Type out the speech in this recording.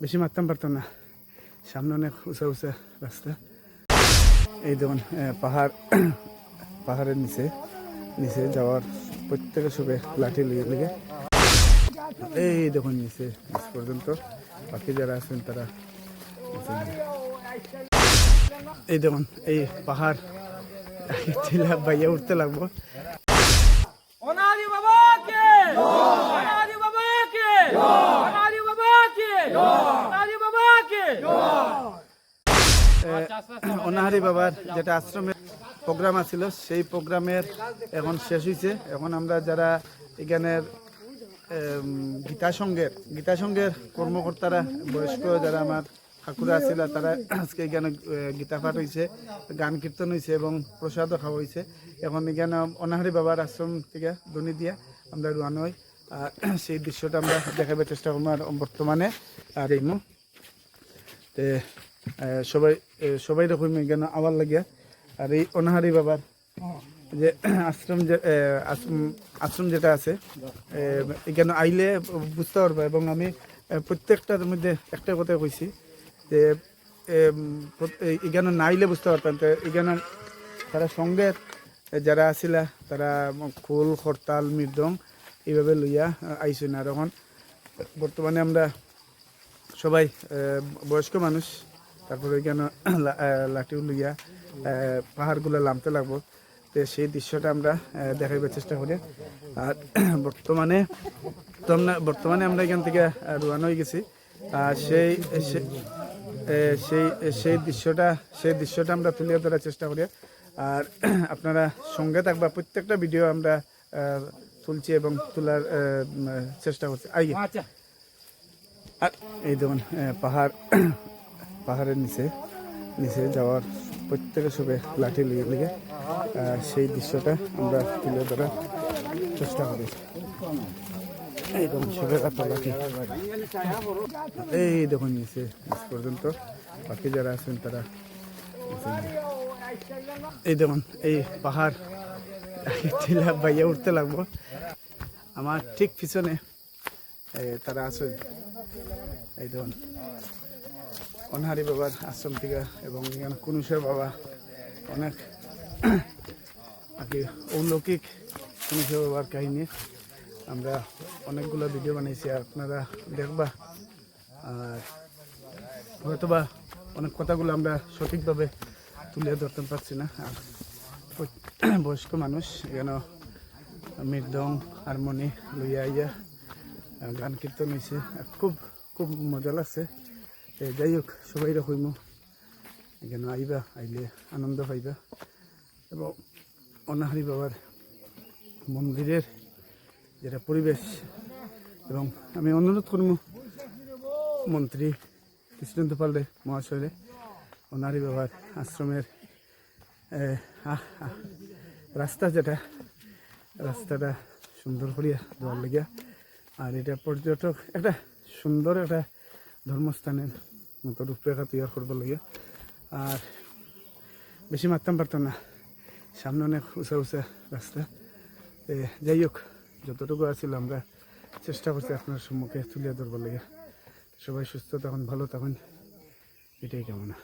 বেশি মারতাম পারতাম না। সামনে অনেক উঁচা উঁচা রাস্তা। এই দেখুন পাহাড়, পাহাড়ের নিচে নিচে যাওয়ার প্রত্যেকে সবে লাঠি লিয়ে লিগে। এই দেখুন, নিচে, নিচ পর্যন্ত বাকি যারা আছেন তারা এই দেখুন, এই পাহাড় বাইয়া উঠতে লাগবো অনাদি বাবা কে অনাদি বাবা কে অনাদি বাবা কে অনাদি বাবা কে অনাহারি বাবার যেটা আশ্রমের প্রোগ্রাম আছিল সেই প্রোগ্রামের এখন শেষ হয়েছে এখন আমরা যারা এখানের এম, গীতা সংঘের গীতা সংঘের কর্মকর্তারা বয়স্ক যারা আমার ঠাকুরা আছিল তারা আজকে এখানে গীতা পাঠ হয়েছে গান কীর্তন হয়েছে এবং প্রসাদও খাওয়া হয়েছে এখন এখানে অনাহারি বাবার আশ্রম থেকে দনি দিয়া আমরা রুয়ানো হই। আর সেই দৃশ্যটা আমরা দেখাবার চেষ্টা করব আর বর্তমানে আর এই সবাই সবাই রকম এখানে আবার লাগিয়া। আর এই অনাহারি বাবার যে আশ্রম যে আশ্রম- যেটা আছে এখানে আইলে বুঝতে পারবা। এবং আমি প্রত্যেকটার মধ্যে একটা কথা কইছি যে এখানে না আইলে বুঝতে পারতাম তো এখানে তারা সঙ্গের যারা আসিলা, তারা খোল, হরতাল, মৃদং, এইভাবে লইয়া আইসুন। আর এখন বর্তমানে আমরা সবাই বয়স্ক মানুষ। তারপরে ওইখানে লাঠিও লইয়া পাহাড়গুলো নামতে লাগবো। তো সেই দৃশ্যটা আমরা দেখাইবার চেষ্টা করি। আর বর্তমানে বর্তমানে আমরা এখান থেকে রোয়ানো হয়ে গেছি। আর সেই সেই সেই দৃশ্যটা সেই দৃশ্যটা আমরা তুলে ধরার চেষ্টা করি। আর আপনারা সঙ্গে থাকবা প্রত্যেকটা ভিডিও আমরা তুলছি এবং তোলার চেষ্টা করছি। আচ্ছা। আর এই দেখুন পাহাড় পাহাড়ের নিচে নিচে যাওয়ার প্রত্যেকের সবে লাঠি লিয়ে লিগে সেই দৃশ্যটা আমরা তুলে ধরার চেষ্টা করি। এই দেখুন, নিচে, নিচ পর্যন্ত বাকি যারা আছেন তারা এই দেখুন, এই পাহাড়, টিলা বাইয়া উঠতে লাগবো। আমার ঠিক পিছনে তারা আছেন। এই দেখুন, অনহারি বাবার আশ্রম থেকে এবং কুনুশের বাবা অনেক আর কি অলৌকিক কুনুশের বাবার কাহিনী। আমরা অনেকগুলো ভিডিও বানাইছি আপনারা দেখবা। আর হয়তোবা অনেক কথাগুলো আমরা সঠিকভাবে তুলে ধরতে পারছি না। আর বয়স্ক মানুষ, এখানে মৃদং, হারমোনি, লইয়া আইয়া গান কীর্তন হয়েছে খুব খুব মজা লাগছে। যাই হোক, সবাই রকম এখানে আইবা, আইলে আনন্দ পাইবা। এবং অনাহারি বাবার মন্দিরের যেটা পরিবেশ, এবং আমি অনুরোধ করব মন্ত্রী কৃষ্ণেন্দু পাল্ডে মহাশয়রে, অনাহারি বাবার আশ্রমের রাস্তা যেটা, রাস্তাটা সুন্দর করিয়া দেওয়ার লাগিয়া আর এটা পর্যটক একটা সুন্দর একটা ধর্মস্থানের মতো রূপরেখা তৈরি করবার লাগে আর বেশি মারতাম পারতাম না। সামনে অনেক উঁচা উঁচা রাস্তা। যাই হোক, যতটুকু আছিল আমরা চেষ্টা করছি আপনার সম্মুখে তুলে ধরবার লাগে সবাই সুস্থ তখন ভালো তখন এটাই কামনা।